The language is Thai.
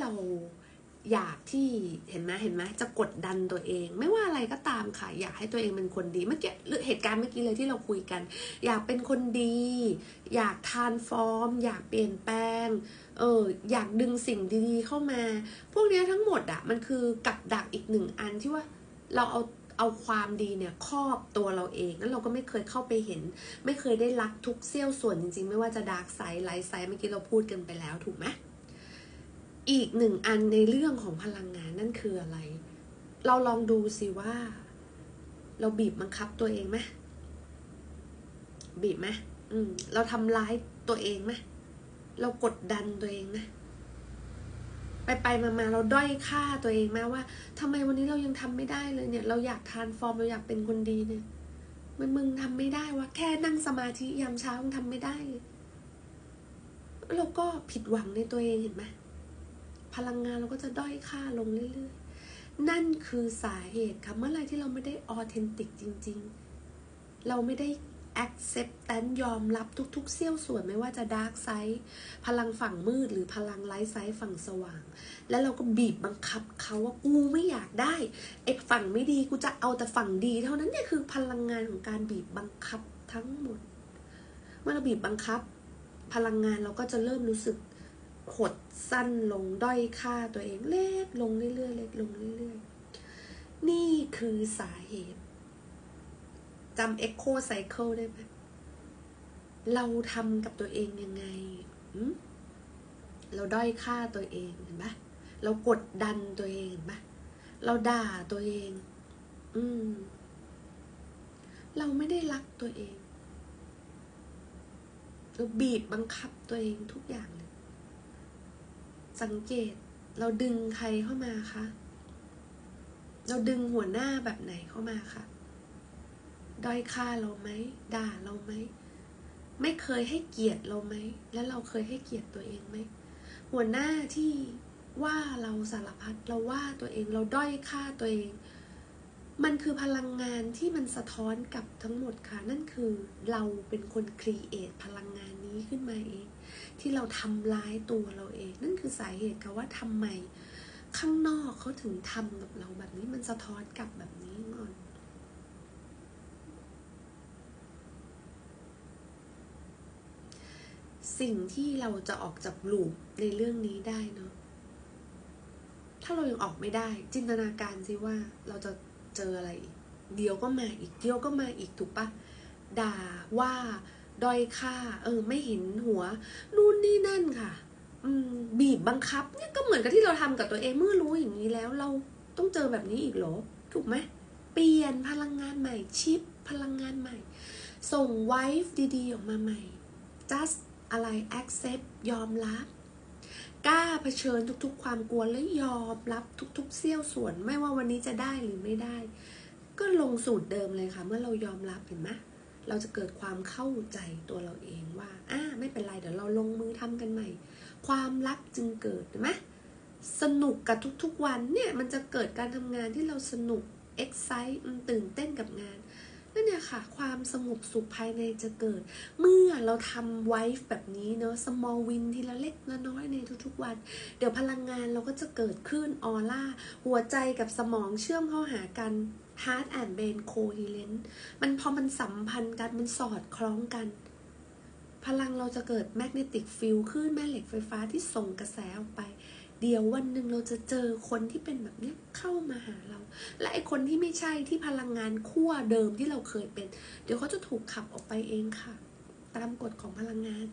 เราอยากที่เห็นไหมเห็นไหมจะกดดันตัวเอง ไม่ว่าอะไรก็ตามค่ะ อยากให้ตัวเองเป็นคนดีเมื่อกี้หรือเหตุการณ์เมื่อกี้เลยที่เราคุยกัน อยากเป็นคนดี อยากทานฟอร์ม อยากเปลี่ยนแปลงเอออยากดึงสิ่งดีๆเข้ามา พวกนี้ทั้งหมดอะมันคือกับดักอีกหนึ่งอันที่ว่าเราเอาเอาความดีเนี่ยครอบตัวเราเองแล้วเราก็ไม่เคยเข้าไปเห็น ไม่เคยได้รักทุกเสี้ยวส่วนจริงๆ ไม่ว่าจะดาร์กไซด์ไลท์ไซด์เมื่อกี้เราพูดกันไปแล้วถูกไหม อีกหนึ่งอันในเรื่องของพลังงานนั่นคืออะไร เราลองดูสิว่า เราบีบบังคับตัวเองไหมบีบไหมอืม เราทำร้ายตัวเองไหมเรากดดันตัวเองไหมไปไปมามาเราด้อยค่าตัวเองไหมว่าทำไมวันนี้เรายังทำไม่ได้เลยเนี่ย เราอยากทานฟอร์มเราอยากเป็นคนดีเนี่ยมันมึงทำไม่ได้วะแค่นั่งสมาธิยามเช้ามึงทำไม่ได้เลยเราก็ผิดหวังในตัวเองเห็นไหม พลังงานเราก็จะด้อยค่าลงเรื่อยๆ นั่นคือสาเหตุค่ะ เมื่อไรที่เราไม่ได้ออเทนติกจริง ๆ เราไม่ได้ acceptance ยอมรับทุกๆ เสี้ยวส่วนไม่ว่าจะ dark side พลังฝั่งมืดหรือพลังไลท์ไซด์ฝั่งสว่าง แล้วเราก็บีบบังคับเขาว่ากูไม่อยากได้ไอ้ฝั่งไม่ดีกูจะเอาแต่ฝั่งดีเท่านั้นเนี่ยคือพลังงานของการบีบบังคับทั้งหมด เมื่อเราบีบบังคับ พลังงานเราก็จะเริ่มรู้สึก หดสั้นลงด้อยค่าตัวเองเล็กลงเรื่อยๆเล็กลงเรื่อยๆ นี่คือสาเหตุจำ Echo Cycle ได้ไหมเราทำกับตัวเองยังไงหืมเราด้อยค่าตัวเองเห็นปะเรากดดันตัวเองเห็นปะเราด่าตัวเอง อืม เราไม่ได้รักตัวเอง เราบีบบังคับตัวเองทุกอย่างเลย สังเกตเราดึงใครเข้ามาคะเราดึงหัวหน้าแบบไหนเข้ามาคะด้อยค่าเราไหมด่าเราไหมไม่เคยให้เกียรติเราไหม แล้วเราเคยให้เกียรติตัวเองไหม หัวหน้าที่ว่าเราสารพัดเราว่าตัวเองเราด้อยค่าตัวเอง มันคือพลังงานที่มันสะท้อนกับทั้งหมดค่ะ นั่นคือเราเป็นคนครีเอทพลังงานนี้ขึ้นมาเอง ที่เราทำร้ายตัวเราเอง นั่นคือสาเหตุค่ะว่าทำไมข้างนอกเขาถึงทำกับเราแบบนี้มันสะท้อนกลับแบบนี้ก่อนสิ่งที่เราจะออกจากลูปในเรื่องนี้ได้เนาะถ้าเรายังออกไม่ได้ จินตนาการสิว่าเราจะ เจออะไรเดียวก็มาอีกเดียวก็มาอีกถูกปะด่าว่าด้อยค่า เออ ไม่เห็นหัวนู่นนี่นั่นค่ะ อืม บีบบังคับ เนี่ยก็เหมือนกับที่เราทำกับตัวเองเมื่อรู้อย่างนี้แล้ว เราต้องเจอแบบนี้อีกเหรอ ถูกไหมเปลี่ยนพลังงานใหม่ชิปพลังงานใหม่ ส่งไวฟ์ดีๆ ออกมาใหม่ just อะไร accept ยอมรับ กล้าเผชิญทุกๆ ความกลัวและยอมรับทุกๆเสี้ยวส่วน ไม่ว่าวันนี้จะได้หรือไม่ได้ ก็ลงสูตรเดิมเลยค่ะ เมื่อเรายอมรับเห็นไหมเราจะเกิดความเข้าใจตัวเราเองว่าอ่าไม่เป็นไรเดี๋ยวเราลงมือทำกันใหม่ ความรักจึงเกิดเห็นไหมสนุกกับทุกๆวันเนี่ยมันจะเกิดการทำงานที่เราสนุก excite มันตื่นเต้นกับงาน นั่นเนี่ยค่ะ ความสงบสุขภายในจะเกิด เมื่อเราทำไวฟ์แบบนี้เนาะ small win ทีละเล็กละน้อยในทุกๆวัน เดี๋ยวพลังงานเราก็จะเกิดขึ้นออร่า หัวใจกับสมองเชื่อมเข้าหากัน heart and brain coherent มันพอมันสัมพันธ์กัน มันสอดคล้องกัน พลังเราจะเกิด magnetic field ขึ้นแม่เหล็กไฟฟ้าที่ส่งกระแสออกไป เดียววันหนึ่งเราจะเจอคนที่เป็นแบบนี้เข้ามาหาเรา และไอคนที่ไม่ใช่ที่พลังงานขั้วเดิมที่เราเคยเป็น เดี๋ยวเขาจะถูกขับออกไปเองค่ะ ตามกฎของพลังงาน